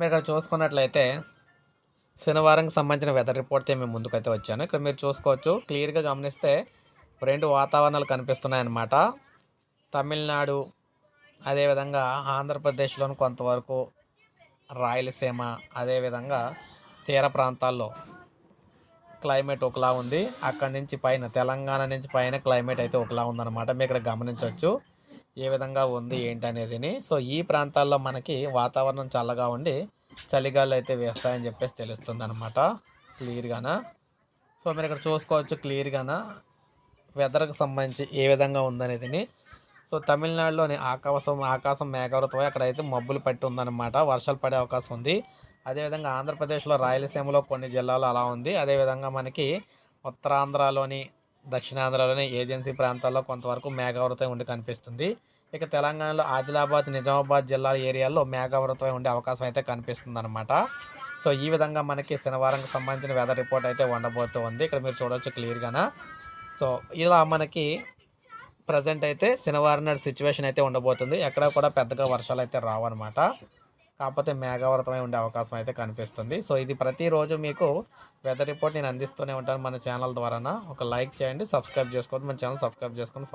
మీరు ఇక్కడ చూసుకున్నట్లయితే శనివారంకి సంబంధించిన వెదర్ రిపోర్ట్ మేము ముందుకైతే వచ్చాను. ఇక్కడ మీరు చూసుకోవచ్చు క్లియర్గా గమనిస్తే రెండు వాతావరణాలు కనిపిస్తున్నాయి అన్నమాట తమిళనాడు అదేవిధంగా ఆంధ్రప్రదేశ్లోని కొంతవరకు రాయలసీమ అదేవిధంగా తీర ప్రాంతాల్లో క్లైమేట్ ఒకలా ఉంది. అక్కడి నుంచి పైన తెలంగాణ నుంచి పైన క్లైమేట్ అయితే ఒకలా ఉందన్నమాట. మీరు ఇక్కడ గమనించవచ్చు. ఏ విధంగా ఉంది ఏంటి అనేదిని సో ఈ ప్రాంతాల్లో మనకి వాతావరణం చల్లగా ఉండి చలిగాలు అయితే వేస్తాయని చెప్పేసి తెలుస్తుంది అనమాట క్లియర్గాన? సో మీరు ఇక్కడ చూసుకోవచ్చు క్లియర్గాన? వెదర్కి సంబంధించి ఏ విధంగా ఉందనేది సో తమిళనాడులోని ఆకాశం ఆకాశం మేఘావృతమై అక్కడైతే మబ్బులు పట్టి ఉందన్నమాట. వర్షాలు పడే అవకాశం ఉంది. అదేవిధంగా ఆంధ్రప్రదేశ్లో రాయలసీమలో కొన్ని జిల్లాలు అలా ఉంది. అదేవిధంగా మనకి ఉత్తరాంధ్రలోని దక్షిణాంధ్రలోని ఏజెన్సీ ప్రాంతాల్లో కొంతవరకు మేఘావృతమై ఉండి కనిపిస్తుంది. ఇక తెలంగాణలో ఆదిలాబాద్ నిజామాబాద్ జిల్లాల ఏరియాల్లో మేఘావృతమై ఉండే అవకాశం అయితే కనిపిస్తుంది అనమాట సో ఈ విధంగా మనకి శనివారంకి సంబంధించిన వెదర్ రిపోర్ట్ అయితే ఉండబోతూ ఉంది. ఇక్కడ మీరు చూడవచ్చు క్లియర్గానా సో ఇలా మనకి ప్రజెంట్ అయితే శనివారం నాడు సిచ్యువేషన్ అయితే ఉండబోతుంది. ఎక్కడ కూడా పెద్దగా వర్షాలు అయితే రావన్నమాట. కాకపోతే మేఘావృతమై ఉండే అవకాశం అయితే కనిపిస్తుంది. సో ఇది ప్రతిరోజు మీకు వెదర్ రిపోర్ట్ నేను అందిస్తూనే ఉంటాను. మన ఛానల్ ద్వారా ఒక లైక్ చేయండి సబ్స్క్రైబ్ చేసుకోండి మన ఛానల్ సబ్స్క్రైబ్ చేసుకొని